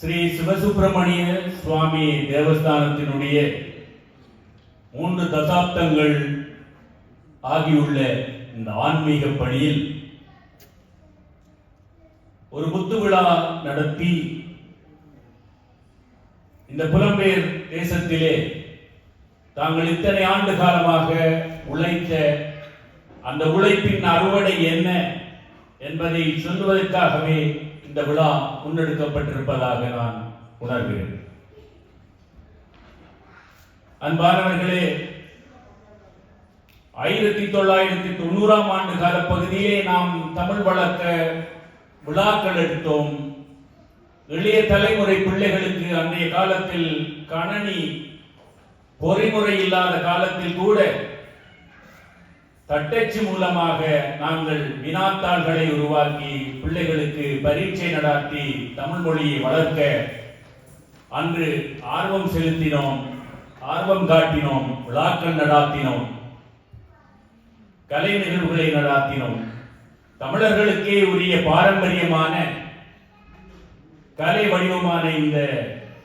ஸ்ரீ சிவசுப்பிரமணிய சுவாமி தேவஸ்தானத்தினுடைய மூன்று தசாப்தங்கள் ஆகியுள்ள இந்த ஆன்மீக பணியில் ஒரு புத்து விழா நடத்தி இந்த புலம்பெயர் தேசத்திலே தாங்கள் இத்தனை ஆண்டு காலமாக உழைத்த அந்த உழைப்பின் அறுவடை என்ன என்பதை சொல்வதற்காகவே இந்த விழா முன்னெடுக்கப்பட்டிருப்பதாக நான் உணர்கிறேன். அன்பானவர்களே ஆயிரத்தி தொள்ளாயிரத்தி தொண்ணூறாம் ஆண்டு கால பகுதியிலே நாம் தமிழ் வளர்க்க விழாக்கள் எடுத்தோம். எளிய தலைமுறை பிள்ளைகளுக்கு அன்றைய காலத்தில் கணனி பொறிமுறை இல்லாத காலத்தில் கூட தட்டச்சு மூலமாக நாங்கள் வினாத்தாள்களை உருவாக்கி பிள்ளைகளுக்கு பரீட்சை நடாத்தி தமிழ் மொழியை வளர்க்க அன்று ஆர்வம் செலுத்தினோம் ஆர்வம் காட்டினோம் விழாக்கள் நடாத்தினோம் கலை நிகழ்வுகளை நடாத்தினோம். தமிழர்களுக்கே உரிய பாரம்பரியமான கலை வடிவமான இந்த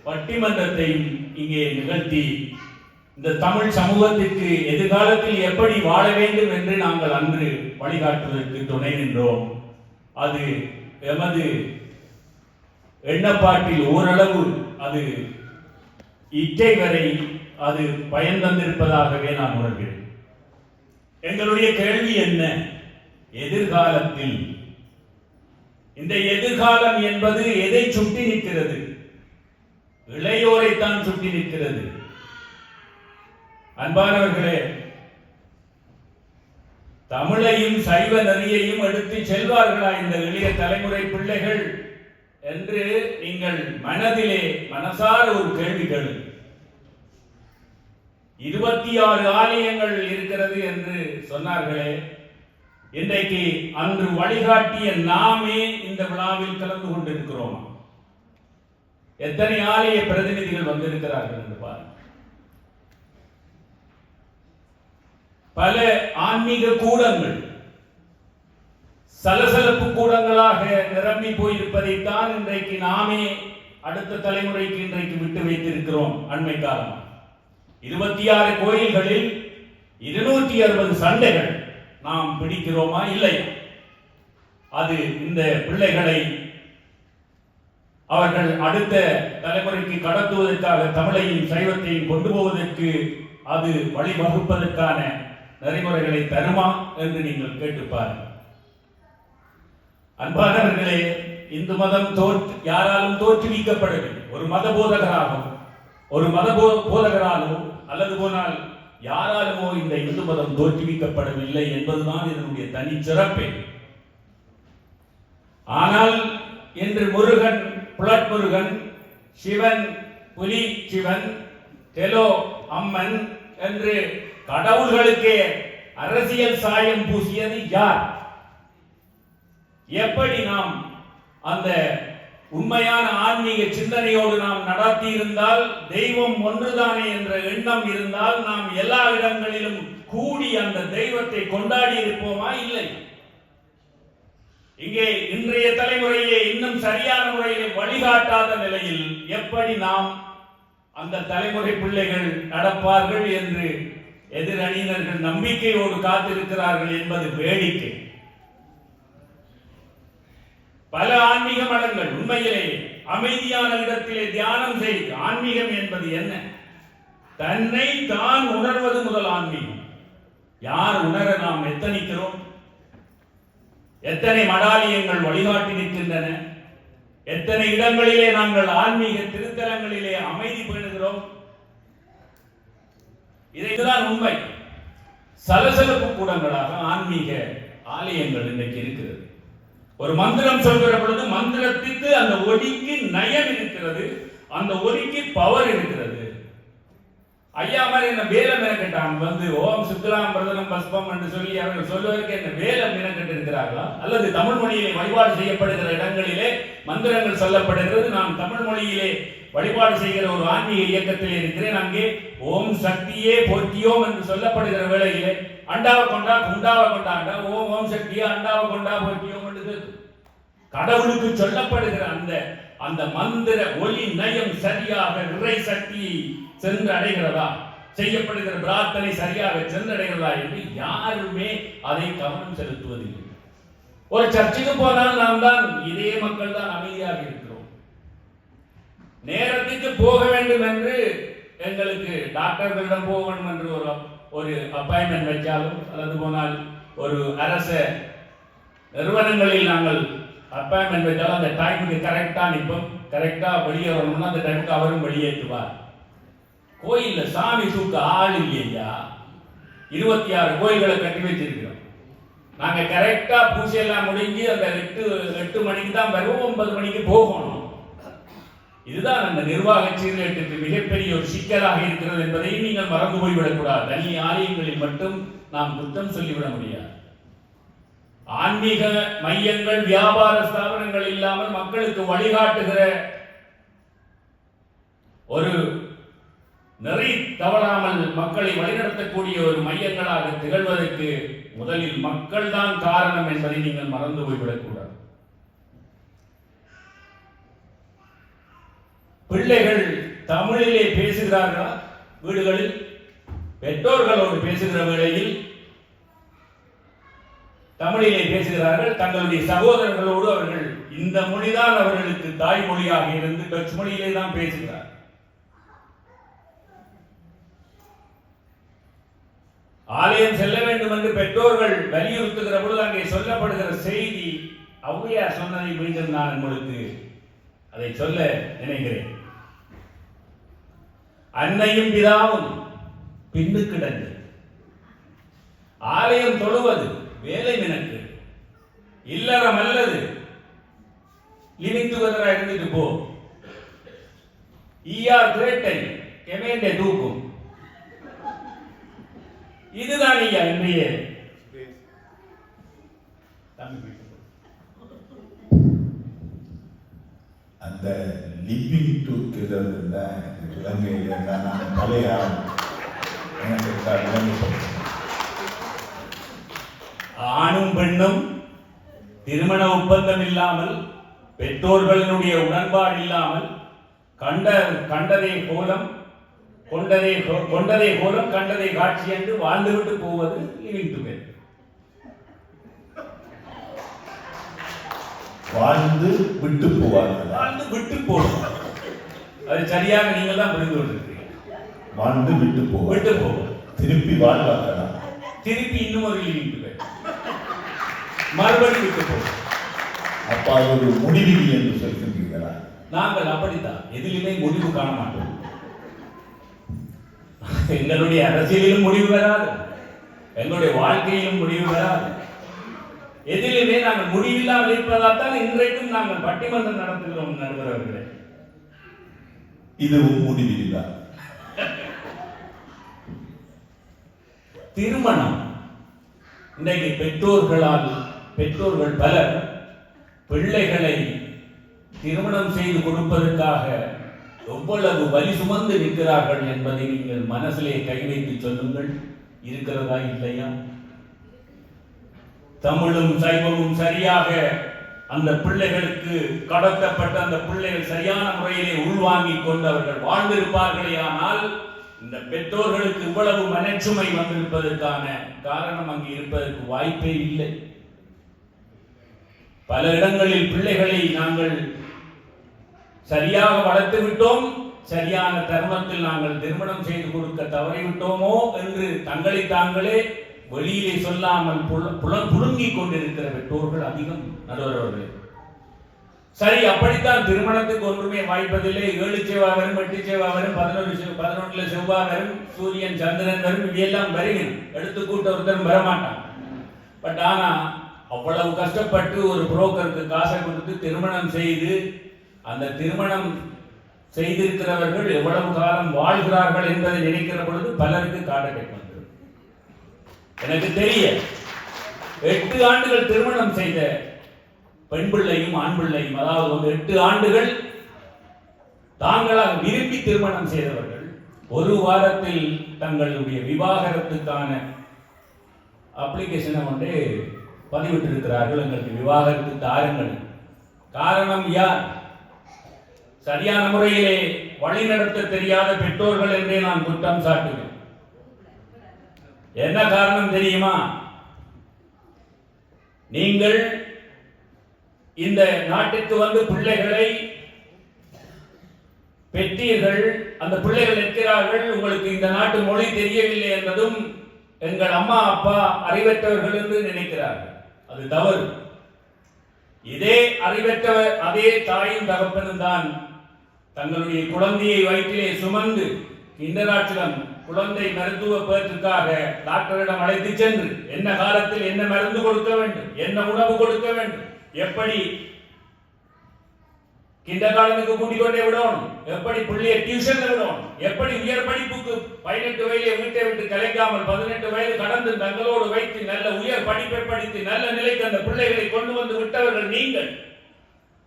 பட்டிமன்றத்தையும் இங்கே நிகழ்த்தி இந்த தமிழ் சமூகத்திற்கு எதிர்காலத்தில் எப்படி வாழ வேண்டும் என்று நாங்கள் அன்று வழிகாட்டுவதற்கு துணை நின்றோம். அது எமது எண்ணப்பாட்டில் ஓரளவு அது இச்சை வரை அது பயன் தந்திருப்பதாகவே நான் உணர்கிறேன். எங்களுடைய கேள்வி என்ன? எதிர்காலத்தில். இந்த எதிர்காலம் என்பது எதை சுட்டி நிற்கிறது? இளையோரைத்தான் சுட்டி நிற்கிறது. அன்பானவர்களே தமிழையும் சைவ நெறியையும் எடுத்து செல்வார்களா இந்த எளிய தலைமுறை பிள்ளைகள் என்று நீங்கள் மனதிலே மனசார ஒரு கேள்வி கேளு. இருபத்தி ஆறு ஆலயங்கள் இருக்கிறது என்று சொன்னார்களே இன்றைக்கு அன்று வழிகாட்டிய நாமே இந்த விழாவில் கலந்து கொண்டிருக்கிறோம்? எத்தனை ஆலய பிரதிநிதிகள் வந்திருக்கிறார்கள் என்று பாருங்கள். பல ஆன்மீக கூடங்கள் சலசலப்பு கூடங்களாக நிரம்பி போயிருப்பதைத்தான் இன்றைக்கு நாமே அடுத்த தலைமுறைக்கு இன்றைக்கு விட்டு வைத்திருக்கிறோம் அண்மை காலம் இருபத்தி ஆறு கோயில்களில் இருநூற்றி அறுபது சண்டைகள் நாம் பிடிக்கிறோமா இல்லை அது இந்த பிள்ளைகளை அவர்கள் அடுத்த தலைமுறைக்கு கடத்துவதற்காக தமிழையும் சைவத்தையும் கொண்டு போவதற்கு அது வழிவகுப்பதற்கான நெறிமுறைகளை தருமா என்று நீங்கள் கேட்டு பாருங்கள் அன்பானவர்களே இந்து மதம் தோற்று யாராலும் தோற்றுவிக்கப்படவில்லை ஒரு மத போதகராகவும் ஒரு மத போ- போதகராலோ அல்லது போனால் யாராலுமோ இந்த இந்து மதம் தோற்றுவிக்கப்படவில்லை என்பதுதான் இதனுடைய தனி சிறப்பே ஆனால் இன்று முருகன் புலட் முருகன் சிவன் புலி சிவன் தெலோ அம்மன் என்று கடவுள்களுக்கே அரசியல் சாயம் பூசியது யார்? எப்படி நாம் அந்த உண்மையான ஆன்மீக சிந்தனையோடு நாம் நடத்தி இருந்தால் தெய்வம் ஒன்றுதானே என்ற எண்ணம் இருந்தால் நாம் எல்லா இடங்களிலும் கூடி அந்த தெய்வத்தை கொண்டாடி இருப்போமா? இல்லை. இங்கே இன்றைய தலைமுறையை இன்னும் சரியான முறையில் வழிகாட்டாத நிலையில் எப்படி நாம் அந்த தலைமுறை பிள்ளைகள் நடப்பார்கள் என்று எதிரணியினர்கள் நம்பிக்கையோடு காத்திருக்கிறார்கள் என்பது வேடிக்கை. பல ஆன்மீக மடங்கள் உண்மையிலே அமைதியான இடத்திலே தியானம் செய்து ஆன்மீகம் என்பது என்ன? தன்னை தான் உணர்வது முதல் ஆன்மீகம். யார் உணர நாம் எத்தனிக்கிறோம்? எத்தனை மடாலயங்கள் வழிகாட்டி நிற்கின்றன? எத்தனை இடங்களிலே நாங்கள் ஆன்மீக திருத்தலங்களிலே அமைதி பெறுகிறோம்? இதைதான் உண்மை. சலசலப்பு கூடங்களாக ஆன்மீக ஆலயங்கள் இன்றைக்கு இருக்கிறது. ஒரு மந்திரம் சொல்கிற பொழுது மந்திரத்திற்கு அந்த ஒலிக்கு நயம் இருக்கிறது அந்த ஒலிக்கு பவர் இருக்கிறது. ஐயா மாதிரி என்ன வேலை மெனக்கட்டான்? வந்து ஓம் சுக்லாம் பிரதனம் பஸ்பம் என்று சொல்லி அவர்கள் சொல்வதற்கு என்ன வேலை மெனக்கட்டு இருக்கிறார்களா அல்லது தமிழ் மொழியிலே வழிபாடு செய்யப்படுகிற இடங்களிலே மந்திரங்கள் சொல்லப்படுகிறது. நான் தமிழ் மொழியிலே வழிபாடு செய்கிற ஒரு ஆன்மீக இயக்கத்தில் இருக்கிறேன். அங்கே ஓம் சக்தியே போற்றியோம் என்று சொல்லப்படுகிற வேளையிலே அண்டாவை கொண்டா குண்டாவை கொண்டாண்டா ஓம் ஓம் சக்தியே அண்டாவை கொண்டா போற்றியோம் என்று கடவுளுக்கு சொல்லப்படுகிற அந்த அந்த மந்திர ஒளி நயம் சரியாக இறை சக்தி சென்று அடைகிறதா? செய்யப்படுகிற பிரார்த்தனை சரியாக சென்றடைகிறதா என்று யாருமே அதை கவனம் செலுத்துவதில்லை. ஒரு சர்ச்சுக்கு போனால் நாம் தான் இதே மக்கள் தான் அமைதியாக இருக்கிறோம். நேரத்துக்கு போக வேண்டும் என்று எங்களுக்கு டாக்டர்களிடம் போக வேண்டும் என்று ஒரு ஒரு அப்பாயின்மெண்ட் வைச்சாலும் அல்லது போனால் ஒரு அரச நிறுவனங்களில் நாங்கள் அப்பாயின்மெண்ட் வைத்தாலும் அந்த டைமுக்கு கரெக்டாக நிற்போம். கரெக்டாக வெளியே வரணும்னா அந்த டைமுக்கு அவரும் வெளியேற்றுவார். கோயிலில் சாமி தூக்க ஆள் இல்லையா? இருபத்தி ஆறு கோயில்களை கட்டி வச்சிருக்கிறோம். நாங்கள் கரெக்டாக பூஜையெல்லாம் முடிஞ்சு அந்த எட்டு எட்டு மணிக்கு தான் வருவோம் ஒன்பது மணிக்கு போகணும். இதுதான் அந்த நிர்வாக சீர்கேட்டுக்கு மிகப்பெரிய ஒரு சிக்கலாக இருக்கிறது என்பதையும் நீங்கள் மறந்து போய்விடக்கூடாது. தனி ஆலயங்களில் மட்டும் நாம் குற்றம் சொல்லிவிட முடியாது. ஆன்மீக மையங்கள் வியாபார ஸ்தாபனங்கள் இல்லாமல் மக்களுக்கு வழிகாட்டுகிற ஒரு நெறி தவறாமல் மக்களை வழிநடத்தக்கூடிய ஒரு மையங்களாக திகழ்வதற்கு முதலில் மக்கள் தான் காரணம் என்பதை நீங்கள் மறந்து போய்விடக்கூடாது. பிள்ளைகள் தமிழிலே பேசுகிறார்களா? வீடுகளில்? பெற்றோர்களோடு பேசுகிற வேளையில் தமிழிலே பேசுகிறார்கள் தங்களுடைய சகோதரர்களோடு அவர்கள் இந்த மொழிதான் அவர்களுக்கு தாய்மொழியாக இருந்து டச் மொழியிலே தான் பேசுகிறார். ஆலயம் செல்ல வேண்டும் என்று பெற்றோர்கள் வலியுறுத்துகிற பொழுது அங்கே சொல்லப்படுகிற செய்தி ஔவையார் சொன்னதை மீண்டும் நான் உங்களுக்கு அதை சொல்ல நினைக்கிறேன். அன்னையும் பிதாவும் பின்னு கிடந்து ஆலயம் தொழுவது வேலை எனக்கு இல்லறம் அல்லது லிவிங் டுகெதரா இருந்துட்டு போ ஈஆர் கிரேட்டை கெமேண்டே தூக்கும். இதுதான் ஐயா இன்றைய அந்த லிவிங் டுகெதர் தான் இலங்கையில் நான் பழைய எனக்கு இருக்கா ஆணும் பெண்ணும் திருமண ஒப்பந்தம் இல்லாமல் பெற்றோர்களினுடைய உடன்பாடு இல்லாமல் கண்ட கண்டதை கோலம் கொண்டதை கொண்டதை கோலம் கண்டதை காட்சி என்று வாழ்ந்துவிட்டு போவது லிவிங் டுகெதர் வாழ்ந்து விட்டு போவார்கள். வாழ்ந்து விட்டு போகும் அது சரியாக நீங்கள் தான் புரிந்து கொண்டிருக்கிறீங்க வாழ்ந்து விட்டு போவார் விட்டு போகும் திருப்பி வாழ்வார்களா? திருப்பி இன்னும் ஒரு லிவிங் டுகெதர் மறுபடி விட்டு போகும் அப்ப அது ஒரு முடிவிலி என்று சொல்கின்றீர்களா? நாங்கள் அப்படித்தான். எதிலுமே முடிவு காண மாட்டோம். எங்களுடைய அரசியலிலும் முடிவு வராது. எங்களுடைய வாழ்க்கையிலும் முடிவு வராது. எதிலுமே நாங்கள் முடிவில்லாமல் இருப்பதால் தான் இன்றைக்கும் நாங்கள் பட்டிமன்றம் நடத்துகிறோம் அவர்களே. இதுவும் முடிவிலி தான் திருமணம். இன்றைக்கு பெற்றோர்களால் பெற்றோர்கள் பலர் பிள்ளைகளை திருமணம் செய்து கொடுப்பதற்காக எவ்வளவு வலி சுமந்து நிற்கிறார்கள் என்பதை நீங்கள் மனசிலே கை வைத்து சொல்லுங்கள். இருக்கிறதா இல்லையா? தமிழும் சைவமும் சரியாக அந்த பிள்ளைகளுக்கு கடத்தப்பட்ட அந்த பிள்ளைகள் சரியான முறையிலே உள்வாங்கிக் கொண்டு அவர்கள் வாழ்ந்திருப்பார்களே ஆனால் இந்த பெற்றோர்களுக்கு இவ்வளவு மனச்சுமை வந்திருப்பதற்கான காரணம் அங்கு இருப்பதற்கு வாய்ப்பே இல்லை. பல இடங்களில் பிள்ளைகளை நாங்கள் சரியாக வளர்த்து விட்டோம். சரியான தர்மத்தில் நாங்கள் திருமணம் செய்து கொடுக்க தவறிவிட்டோமோ என்று தங்களை தாங்களே வெளியிலே சொல்லாமல் புல- புழுங்கிக் கொண்டிருக்கிற பெற்றோர்கள் அதிகம் நடுவரவர்களே. சரி அப்படித்தான் திருமணத்துக்கு ஒன்றுமே வாய்ப்பதில்லை. ஏழு செவ்வாய் வரும் எட்டு செவ்வாய் வரும் பதினொரு பதினொன்றுல செவ்வாய் வரும் சூரியன் சந்திரன் வரும் இவையெல்லாம் வருகிறேன் எடுத்துக்கூட்ட ஒருத்தரும் வரமாட்டான். பட் ஆனா அவ்வளவு கஷ்டப்பட்டு ஒரு புரோக்கருக்கு காசை கொடுத்து திருமணம் செய்து அந்த திருமணம் செய்திருக்கிறவர்கள் எவ்வளவு காலம் வாழ்கிறார்கள் என்பதை நினைக்கிற பொழுது பலருக்கு காடகை வந்துடும். எனக்கு தெரிய எட்டு ஆண்டுகள் திருமணம் செய்த பெண் பிள்ளையும் ஆண் பிள்ளையும் அதாவது வந்து எட்டு ஆண்டுகள் தாங்களாக விரும்பி திருமணம் செய்தவர்கள் ஒரு வாரத்தில் தங்களுடைய விவாகரத்துக்கான அப்ளிகேஷனை வந்து பதிவிட்டிருக்கிறார்கள். எங்களுக்கு விவாகரத்து தாருங்கள். காரணம் யார்? சரியான முறையிலே வழிநடத்த தெரியாத பெற்றோர்கள் என்றே நான் குற்றம் சாட்டுவேன். என்ன காரணம் தெரியுமா? நீங்கள் இந்த நாட்டிற்கு வந்து பிள்ளைகளை பெற்றீர்கள். அந்த பிள்ளைகள் இருக்கிறார்கள் உங்களுக்கு இந்த நாட்டு மொழி தெரியவில்லை என்பதும் எங்கள் அம்மா அப்பா அறிவற்றவர்கள் என்று நினைக்கிறார்கள். அது தவறு. இதே அறிவற்றவர் அதே தாயும் தகப்பனும் தான். தங்களுடைய குழந்தையை வயிற்றிலே சுமந்து கிண்டராட்சிடம் குழந்தை மருத்துவ பேற்றுக்காக டாக்டரிடம் அழைத்து சென்று என்ன காலத்தில் என்ன மருந்து கொடுக்க வேண்டும் என்ன உணவு கொடுக்க வேண்டும் எப்படி கிண்டர் காலத்துக்கு கூட்டிக் கொண்டே விடணும். எப்படி பிள்ளைய டியூஷன் விடணும்? எப்படி உயர் படிப்புக்கு பதினெட்டு வயதிலே வீட்டை விட்டு கலைக்காமல் பதினெட்டு வயது கடந்து தங்களோடு வைத்து நல்ல உயர் படிப்பை படித்து நல்ல நிலைக்கு அந்த பிள்ளைகளை கொண்டு வந்து விட்டவர்கள் நீங்கள்.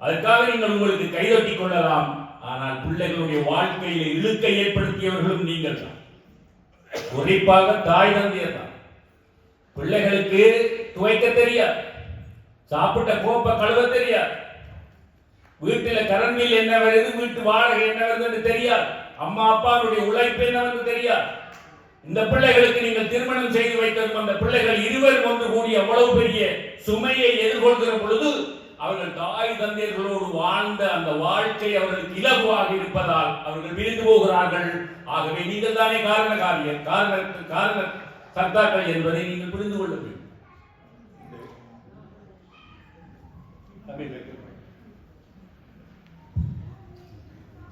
அதுக்காக நீங்கள் உங்களுக்கு கைதட்டிக் கொள்ளலாம். ஆனால் பிள்ளைகளுடைய வாழ்க்கையில இழுக்கை ஏற்படுத்தியவர்களும் நீங்கள் தான். குறிப்பாக தாய் தந்தையர் தான். பிள்ளைகளுக்கு துவைக்க தெரியாது. சாப்பிட்ட கோப்பை கழுவ தெரியாது. வீட்டுல கரண்ட் பில் என்ன வருது? வீட்டு வாடகை என்ன வருதுன்னு தெரியாது. அம்மா அப்பாவுடைய உழைப்பு என்னவென்று தெரியாது. இந்த பிள்ளைகளுக்கு நீங்கள் திருமணம் செய்து வைத்திருக்கும் அந்த பிள்ளைகள் இருவர் ஒன்று கூடி அவ்வளவு பெரிய சுமையை எதிர்கொள்கிற பொழுது அவர்கள் தாய் தந்தையர்களோடு வாழ்ந்த அந்த வாழ்க்கை அவர்களுக்கு இலகுவாக இருப்பதால் அவர்கள் விரிந்து போகிறார்கள். ஆகவே நீங்கள் தானே காரண காரியம். காரண காரண கர்த்தாக்கள் என்பதை நீங்கள் புரிந்து கொள்ள வேண்டும்.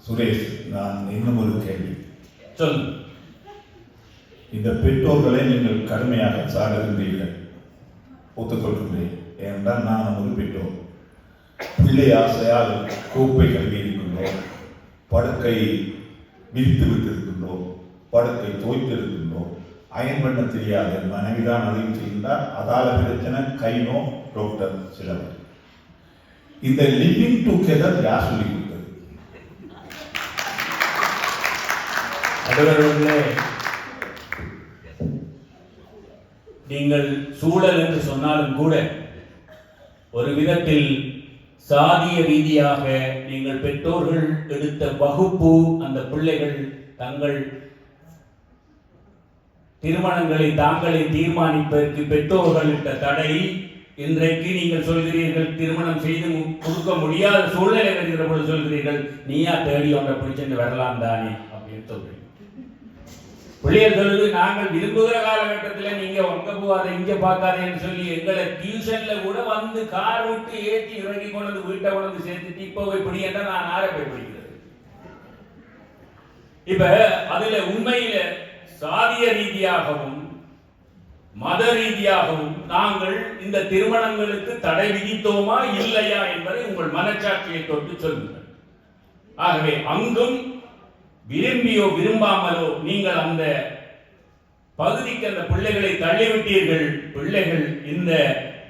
சுரேஷ் நான் இன்னும் ஒரு கேள்வி. சொல்லுங்க இந்த பெற்றோர்களை நீங்கள் கடுமையாக சாடுகின்றீர்கள். ஒத்துக்கொள்கின்றேன். ஏனென்றால் நான் ஒரு பெற்றோர். பிள்ளை ஆசையால் கோப்பை கல்வி இருக்கின்றோம். படுக்கை விரித்து விட்டிருக்கின்றோம். படுக்கை தோய்த்திருக்கின்றோம் அயன் பண்ண தெரியாத மனைவிதான் அதையும் செய்தார் அதால பிரச்சனை கைனோ டாக்டர் சிலவர் இந்த லிவிங் டுகெதர் யார் சொல்லி கொடுத்தது நீங்கள் சூழல் என்று சொன்னாலும் கூட ஒரு விதத்தில் சாதிய ரீதியாக நீங்கள் பெற்றோர்கள் எடுத்த வகுப்பு அந்த பிள்ளைகள் தங்கள் திருமணங்களை தாங்களே தீர்மானிப்பதற்கு பெற்றோர்கள் இட்ட தடை. இன்றைக்கு நீங்கள் சொல்கிறீர்கள் திருமணம் செய்து கொடுக்க முடியாத சூழ்நிலை வருகிற பொழுது சொல்கிறீர்கள் நீயா தேடி ஒன்றை பிடிச்சிட்டு வரலாம் தானே? அப்படின்னு சொல்றீங்க. பிள்ளையர் சொல்லுது நாங்கள் விரும்புகிற காலகட்டத்தில் நீங்க உங்க போகாத இங்க பார்க்காதேன்னு சொல்லி எங்களை டியூஷன்ல கூட வந்து கார் விட்டு ஏற்றி இறங்கி கொண்டு வீட்டை கொண்டு சேர்த்துட்டு இப்போ போய் பிடி நான் ஆற போய் பிடிக்கிறது? இப்ப அதுல உண்மையில சாதிய ரீதியாகவும் மத ரீதியாகவும் நாங்கள் இந்த திருமணங்களுக்கு தடை விதித்தோமா இல்லையா என்பதை உங்கள் மனச்சாட்சியை தொட்டு சொல்லுங்கள். ஆகவே அங்கும் விரும்பியோ விரும்பாமலோ நீங்கள் அந்த பகுதிக்கு அந்த பிள்ளைகளை தள்ளிவிட்டீர்கள். பிள்ளைகள் இந்த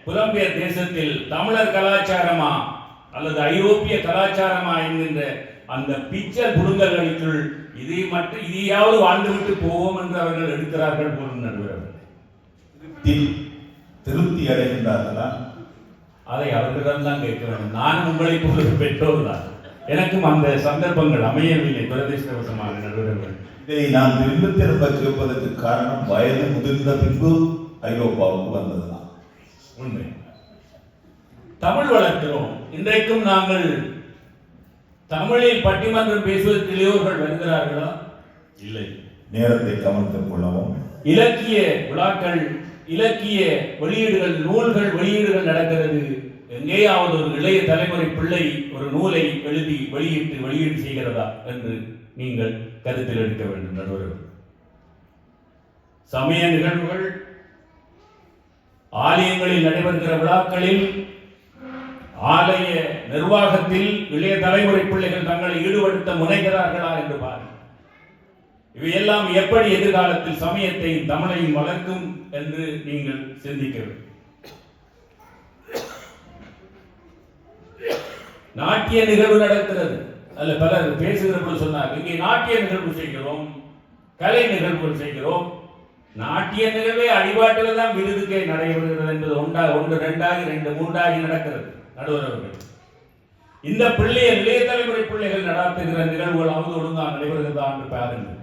புலம்பெயர் தேசத்தில் தமிழர் கலாச்சாரமா அல்லது ஐரோப்பிய கலாச்சாரமா என்கின்ற அந்த பிச்சர் குடும்பங்களுக்குள் இதை மட்டும் இதையாவது வாழ்ந்துவிட்டு போவோம் என்று அவர்கள் எடுக்கிறார்கள் போல் நடுவர்கள். திருப்தி அடைகின்றார்களா? அதை அவர்களிடம் தான் கேட்க வேண்டும். நான் உங்களை போல பெற்றோர் தான். எனக்கும் அந்த சந்தர்ப்பங்கள் அமையவில்லை. துரதிருஷ்டவசமாக நடுவர்கள். இதை நான் திரும்ப திரும்ப கேட்பதற்கு காரணம் வயது முதிர்ந்த பின்பு ஐரோப்பாவுக்கு வந்ததுதான். உண்மை. தமிழ் வளர்க்கிறோம். இன்றைக்கும் நாங்கள் தமிழில் பட்டிமன்றம் பேசுவதற்கு இளையோர்கள் வருகிறார்களா? இல்லை. நேரத்தை கவனித்துக் கொள்ளவும். இலக்கிய விழாக்கள் இலக்கிய வெளியீடுகள் நூல்கள் வெளியீடுகள் நடக்கிறது. எங்கேயாவது ஒரு இளைய தலைமுறை பிள்ளை ஒரு நூலை எழுதி வெளியிட்டு வெளியீடு செய்கிறதா என்று நீங்கள் கருத்தில் எடுக்க வேண்டும் நடுவர்கள் சமய நிகழ்வுகள் ஆலயங்களில் நடைபெறுகிற விழாக்களில் ஆலய நிர்வாகத்தில் இளைய தலைமுறை பிள்ளைகள் தங்களை ஈடுபடுத்த முனைகிறார்களா என்று பாருங்கள். இவையெல்லாம் எப்படி எதிர்காலத்தில் சமயத்தையும் தமிழையும் வளர்க்கும் என்று நீங்கள் சிந்திக்க வேண்டும். நாட்டிய நிகழ்வு நடக்கிறது. அல்ல பலர் பேசுகிற போது சொன்னார் இங்கே நாட்டிய நிகழ்வு செய்கிறோம் கலை நிகழ்வு செய்கிறோம். நாட்டிய நிகழ்வே அடிபாட்டில் தான் விருதுக்கே நடைபெறுகிறது என்பது ஒன்றா ஒன்று ரெண்டாகி ரெண்டு மூன்றாகி நடக்கிறது. நடுவரவர்கள் இந்த பிள்ளைகள் இளைய தலைமுறை பிள்ளைகள் நடாத்துகிற நிகழ்வுகளாவது ஒழுங்காக நடைபெறுகிறதா என்று பாருங்கள்.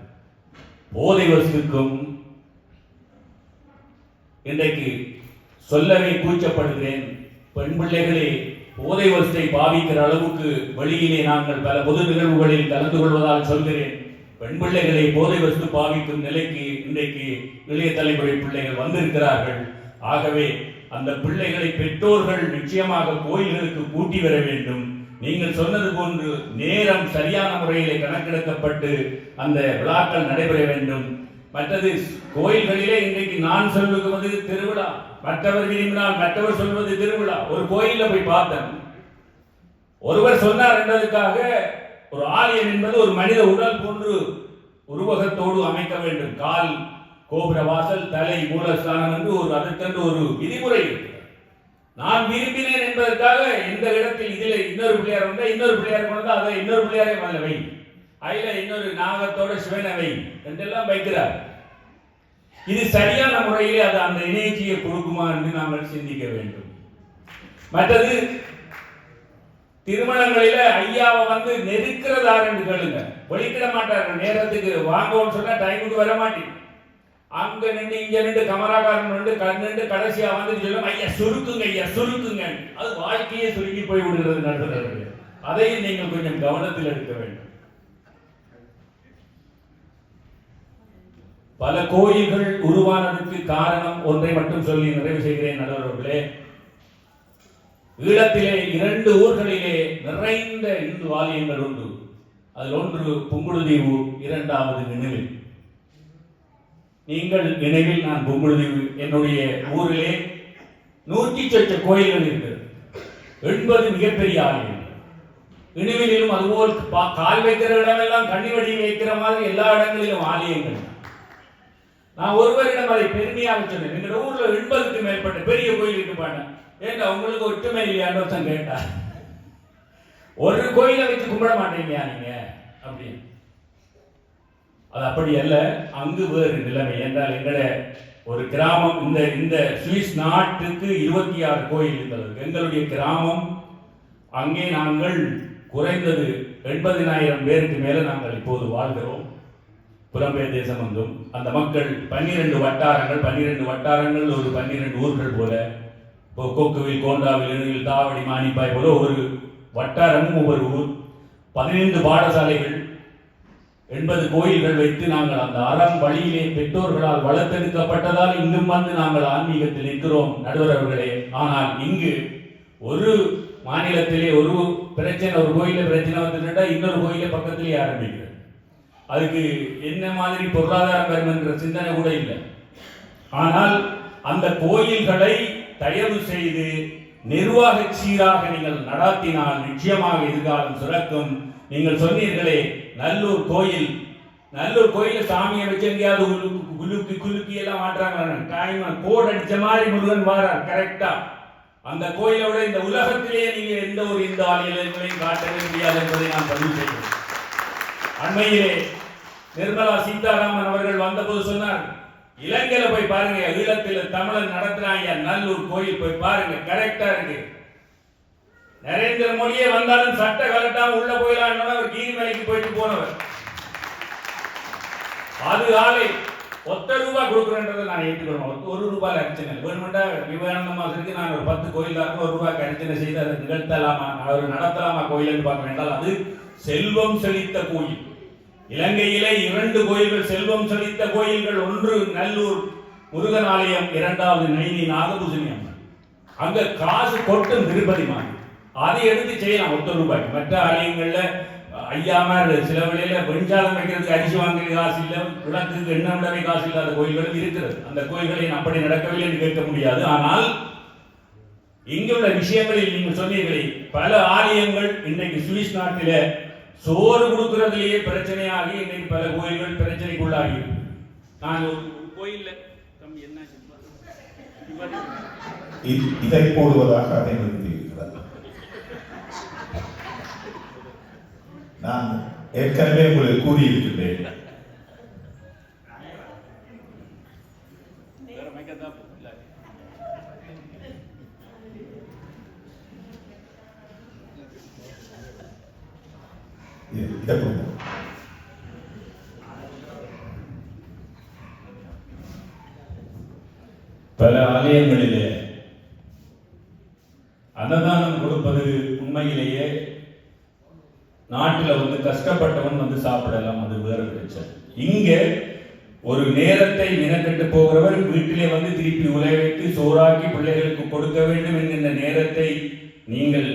போதை வசதிக்கும் இன்றைக்கு சொல்லவே கூச்சப்படுகிறேன். பெண் பிள்ளைகளே போதை வசத்தை பாவிக்கிற அளவுக்கு வழியிலே நாங்கள் பல பொது நிகழ்வுகளில் கலந்து கொள்வதால் சொல்கிறேன். பெண் பிள்ளைகளை போதை வஸ்து பாவிக்கும் நிலைக்கு இன்றைக்கு இளைய தலைமுறை பிள்ளைகள் வந்திருக்கிறார்கள். ஆகவே அந்த பிள்ளைகளை பெற்றோர்கள் நிச்சயமாக கோயில்களுக்கு கூட்டி வர வேண்டும். நீங்கள் சொன்னது போன்று நேரம் சரியான முறையில் கணக்கெடுக்கப்பட்டு அந்த விழாக்கள் நடைபெற வேண்டும். மற்றது கோயில்களிலே இன்றைக்கு நான் சொல்லுவது திருவிழா. மற்றவர் விரும்பினால் மற்றவர் சொல்வது திருவிழா. ஒரு கோயிலில் போய் பார்த்தேன். ஒருவர் சொன்னார் என்பதற்காக ஒரு ஆலயம் என்பது ஒரு மனித உடல் போன்று உருவகத்தோடு அமைக்க வேண்டும். கால் கோபுர வாசல் தலை மூலஸ்தானம் என்று ஒரு அதற்கென்று ஒரு விதிமுறை நான் விரும்பினேன் என்பதற்காக இந்த இடத்தில் இதில் இன்னொரு பிள்ளையார் வந்தால் இன்னொரு பிள்ளையார் கொண்டு அதை இன்னொரு பிள்ளையாரை மேல வை அதுல இன்னொரு நாகத்தோட சிவனவை. என்றெல்லாம் வைக்கிறார். இது சரியான முறையில் அது அந்த இணைச்சியை கொடுக்குமா என்று நாங்கள் சிந்திக்க வேண்டும். மற்றது திருமணங்களில ஐயாவை வந்து நெருக்கிறதாருன்னு கேளுங்க. ஒழிக்கிட மாட்டார் நேரத்துக்கு வாங்கன்னு சொன்னா டைமுக்கு வர மாட்டேன். அங்க நின்று இங்க நின்று கமராகாரன் நின்று கண் நின்று கடைசியா வந்து சொல்லும் ஐயா சுருக்குங்க ஐயா சுருக்குங்க அது வாழ்க்கையே சுருங்கி போய் விடுறது நடத்துறது அதையும் நீங்கள் கொஞ்சம் கவனத்தில் எடுக்க வேண்டும். பல கோயில்கள் உருவானதுக்கு காரணம் ஒன்றை மட்டும் சொல்லி நிறைவு செய்கிறேன் நடுவர்களே ஈழத்திலே இரண்டு ஊர்களிலே நிறைந்த இந்து ஆலயங்கள் உண்டு. அதில் ஒன்று புங்குடுதீவு இரண்டாவது நினைவில். நீங்கள் நினைவில் நான் புங்குடுதீவு என்னுடைய ஊரிலே நூற்றி சொச்ச கோயில்கள் இருக்கிறது. எண்பது மிகப்பெரிய ஆலயம் இனிவிலும் அதுபோல் கால் வைக்கிற இடமெல்லாம் கண்ணி வடி வைக்கிற மாதிரி எல்லா இடங்களிலும் ஆலயங்கள். நான் ஒருவரிடம் அதை பெருமையாக சொன்னேன். எங்க ஊர்ல எண்பதுக்கு மேற்பட்ட பெரிய கோயில் இருக்கு பாருங்க. ஏண்டா உங்களுக்கு ஒற்றுமை இல்லையான்னு ஒருத்தன் கேட்டார் ஒரு கோயிலை வச்சு கும்பிட மாட்டீங்களா நீங்க அப்படின்னு. அது அப்படி அல்ல அங்கு வேறு நிலைமை என்றால் எங்கட ஒரு கிராமம் இந்த இந்த சுவிஸ் நாட்டுக்கு இருபத்தி ஆறு கோயில் இருந்தது எங்களுடைய கிராமம் அங்கே நாங்கள் குறைந்தது எண்பதினாயிரம் பேருக்கு மேல நாங்கள் இப்போது வாழ்கிறோம். புலம்பெயர் தேசம் வந்தும் அந்த மக்கள் பன்னிரண்டு வட்டாரங்கள் பன்னிரண்டு வட்டாரங்கள் ஒரு பன்னிரண்டு ஊர்கள் போல இப்போ கொக்குவில் கோண்டாவில் இணுவில் தாவடி மானிப்பாய் போல ஒரு வட்டாரமும் ஒவ்வொரு ஊர். பதினைந்து பாடசாலைகள் எண்பது கோயில்கள் வைத்து நாங்கள் அந்த அறம் வழியிலே பெற்றோர்களால் வளர்த்தெடுக்கப்பட்டதால் இன்னும் வந்து நாங்கள் ஆன்மீகத்தில் நிற்கிறோம் நடுவர் அவர்களே ஆனால் இங்கு ஒரு மாநிலத்திலே ஒரு பிரச்சனை ஒரு கோயில பிரச்சனை வந்துட்டா இன்னொரு கோயில பக்கத்திலே ஆரம்பிக்கிறது. அதுக்கு என்ன மாதிரி பொருளாதாரம் வரும் என்ற சிந்தனை கூட இல்லை. ஆனால் அந்த கோயில்களை தயவு செய்து நிர்வாக சீராக நீங்கள் நடாத்தினால் நிச்சயமாக எதிர்காலம் சிறக்கும் நீங்கள் சொன்னீர்களே நல்லூர் கோயில். நல்லூர் கோயில சாமியை வச்சு எங்கேயாவது உலுக்கு குலுக்கி குலுக்கி எல்லாம் மாட்டுறாங்க. டைம் கோட் அடிச்ச மாதிரி முருகன் வாரார் கரெக்டா அந்த கோயிலோட இந்த உலகத்திலேயே நீங்க எந்த ஒரு இந்த ஆலயங்களையும் காட்டவே முடியாது என்பதை நான் பதிவு செய்கிறேன். அண்மையிலே நிர்மலா சீதாராமன் அவர்கள் வந்தபோது சொன்னார் இலங்கையில போய் பாருங்க ஈழத்தில் தமிழன் நடத்துறாங்க நல்லூர் கோயில் போய் பாருங்க கரெக்டா இருக்கு. நரேந்திர மோடியே வந்தாலும் சட்ட கலட்டாம உள்ள போயிடலாம் அவர் கீரிமலைக்கு போயிட்டு போனவர். அது ஆலை ஒத்த ரூபாய் கொடுக்குறேன்றதை நான் ஏற்றுக்கணும். ஒரு ரூபாய் அர்ச்சனை வேணுமெண்டா விவேகானந்தமா இருக்கு நான் ஒரு பத்து கோயிலாருக்கு ஒரு ரூபாய் அர்ச்சனை செய்து அதை நிகழ்த்தலாமா அவர் நடத்தலாமா கோயில்னு பார்க்க வேண்டாம். அது செல்வம் செழித்த கோயில். இலங்கையிலே இரண்டு கோயில்கள் செல்வம் செழித்த கோயில்கள் ஒன்று நல்லூர் முருகன் ஆலயம் இரண்டாவது நைனி நாகபூசணி அம்மன். அங்க காசு கொட்டும் திருப்பதி மாதிரி. அதை எடுத்து செய்யலாம் ஒத்த ரூபாய் மற்ற ஆலயங்கள்ல ஐயா சில வழியில வெஞ்சாலம் வைக்கிறதுக்கு அரிசி வாங்குற காசு இல்லை விளக்குக்கு எண்ணெய் விடவே காசு இல்லாத கோயில்களும் இருக்கிறது. அந்த கோயில்களை அப்படி நடக்கவில்லை என்று கேட்க முடியாது. ஆனால் இங்குள்ள விஷயங்களில் நீங்கள் சொன்னீர்களே பல ஆலயங்கள் இன்றைக்கு சுவிஸ் நாட்டில சோறு கொடுக்கிறதுலேயே பிரச்சனையாகி இன்னைக்கு பல கோயில்கள் பிரச்சனைக்குள்ளாகி நான் ஒரு கோயில்ல தம்பி என்ன இதை போடுவதாக அதை நிறுத்தியிருக்கிறார் நான் ஏற்கனவே உங்களுக்கு கூறியிருக்கின்றேன் வேற மைக்கத்தான் இல்ல சொல்லுங்க பல ஆலயங்களிலே அன்னதானம் கொடுப்பது உண்மையிலேயே நாட்டில் வந்து கஷ்டப்பட்டவன் வந்து சாப்பிடலாம் அது வேற பிரச்சனை. இங்க ஒரு நேரத்தை மினக்கெட்டு போகிறவர் வீட்டிலே வந்து திருப்பி உலை வைத்து சோறாக்கி பிள்ளைகளுக்கு கொடுக்க வேண்டும் என்கின்ற நேரத்தை நீங்கள்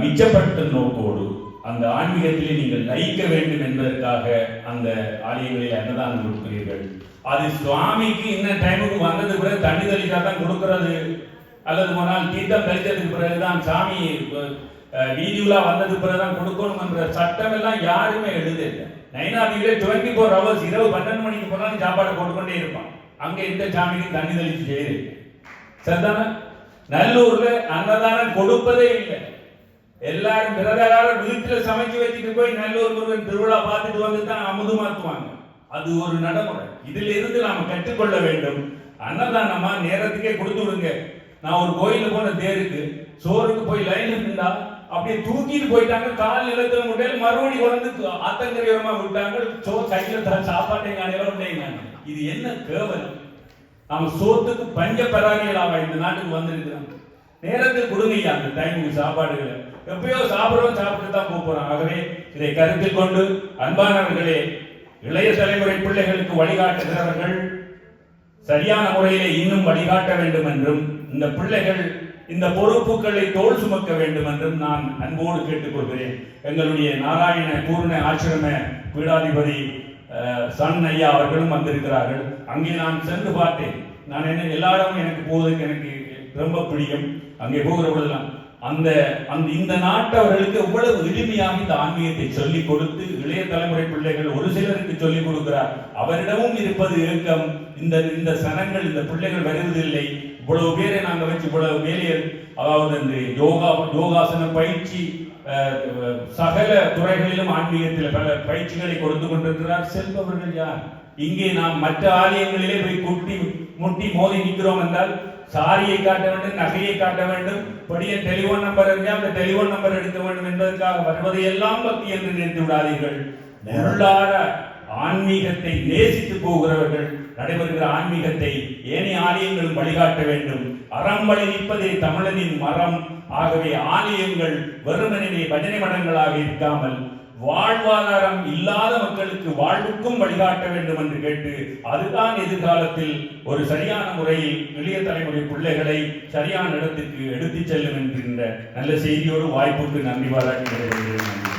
மிச்சப்பட்ட நோக்கோடு அந்த ஆன்மீகத்திலே நீங்கள் லயிக்க வேண்டும் என்பதற்காக அந்த ஆலயங்களில் அன்னதானம் கொடுக்கிறீர்கள். அது சுவாமிக்கு இன்ன டைமுக்கு வந்தது பிறகு தண்ணி தெளித்தா தான் கொடுக்கிறது. அல்லது போனால் தீர்த்தம் தெளித்ததுக்கு பிறகுதான் சாமி அஹ், வீதியுலா வந்தது பிறகுதான் கொடுக்கணும் என்ற சட்டம் எல்லாம் யாருமே எழுதல நைனாதியிலே டுவெண்ட்டி ஃபோர் ஹவர்ஸ் இரவு பன்னெண்டு மணிக்கு போனாலும் சாப்பாடு போட்டுக்கொண்டே இருப்பான். அங்கே எந்த சாமிக்கும் தண்ணி தெளித்து செய்து சரிதானே? நல்லூர்ல அன்னதானம் கொடுப்பதே இல்லை. எல்லாரும் பிரதகாரம் வீட்டில் சமைச்சு வச்சுட்டு போய் நல்லூர் முருகன் திருவிழா பார்த்துட்டு வந்து தான் அமுது மாத்துவாங்க அது ஒரு நடைமுறை. இதுல இருந்து நாம கற்றுக்கொள்ள வேண்டும். அன்னதானமா நேரத்துக்கே கொடுத்து விடுங்க. நான் ஒரு கோயிலுக்கு போன தேருக்கு சோறுக்கு போய் லைன் இருந்தா அப்படியே தூக்கிட்டு போயிட்டாங்க. கால் நிலத்துல முட்டையில் மறுபடி கொண்டு ஆத்தங்கரியமா விட்டாங்க. சோ கையில தான் சாப்பாட்டை காணையில இது என்ன கேவல்? நம்ம சோத்துக்கு பஞ்ச பராணிகளாக இந்த நாட்டுக்கு வந்திருக்கிறோம். நேரத்துக்கு கொடுங்கய்யா அந்த டைமுக்கு சாப்பாடுகளை. எப்பயோ சாப்பிடுறோம் சாப்பிட்டு தான் கூப்பிடுறோம் ஆகவே இதை கருத்தில் கொண்டு அன்பானவர்களே இளைய தலைமுறை பிள்ளைகளுக்கு வழிகாட்டுகிறவர்கள் சரியான முறையிலே இன்னும் வழிகாட்ட வேண்டும் என்றும் இந்த பிள்ளைகள் இந்த பொறுப்புகளை தோல் சுமக்க வேண்டும் என்றும் நான் அன்போடு கேட்டுக்கொள்கிறேன். எங்களுடைய நாராயண பூர்ண ஆசிரம பீடாதிபதி அஹ், சன் ஐயா அவர்களும் வந்திருக்கிறார்கள். அங்கே நான் சென்று பார்த்தேன். நான் என்ன எல்லாரும் எனக்கு போவதற்கு எனக்கு ரொம்ப பிடிக்கும். அங்கே போகிற பொழுதெல்லாம் அந்த அந்த இந்த நாட்டவர்களுக்கு எவ்வளவு எளிமையாக இந்த ஆன்மீகத்தை சொல்லிக் கொடுத்து இளைய தலைமுறை பிள்ளைகள் ஒரு சிலருக்கு சொல்லிக் கொடுக்கிறார். அவரிடமும் இருப்பது இயக்கம் இந்த இந்த சனங்கள் இந்த பிள்ளைகள் வருவதில்லை. இவ்வளவு பேரை நாங்கள் வச்சு இவ்வளவு வேலையை அதாவது இந்த யோகா யோகாசன பயிற்சி சகல துறைகளிலும் ஆன்மீகத்தில் பல பயிற்சிகளை கொடுத்து கொண்டிருக்கிறார். செல்பவர்கள் யார்? இங்கே நாம் மற்ற ஆலயங்களிலே போய் குட்டி முட்டி மோதி நிற்கிறோம் என்றால் சாரியை காட்ட வேண்டும் நகையை காட்ட வேண்டும் படிய டெலிபோன் நம்பர் இருந்தால் அந்த டெலிபோன் நம்பர் எடுக்க வேண்டும் என்பதற்காக வருவதை எல்லாம் பக்தி என்று நினைத்து விடாதீர்கள். உள்ளார ஆன்மீகத்தை நேசித்து போகிறவர்கள் நடைபெறுகிற ஆன்மீகத்தை ஏனைய ஆலயங்களும் வழிகாட்ட வேண்டும். அறம் வழி நிற்பதே தமிழனின் மரம். ஆகவே ஆலயங்கள் வெறுமனே பஜனை மடங்களாக இருக்காமல் வாழ்வாதாரம் இல்லாத மக்களுக்கு வாழ்வுக்கும் வழிகாட்ட வேண்டும் என்று கேட்டு அதுதான் எதிர்காலத்தில் ஒரு சரியான முறையில் எளிய தலைமுறை பிள்ளைகளை சரியான இடத்துக்கு எடுத்துச் செல்லும் என்கின்ற நல்ல செய்தியோடு வாய்ப்புக்கு நன்றி பாராட்டி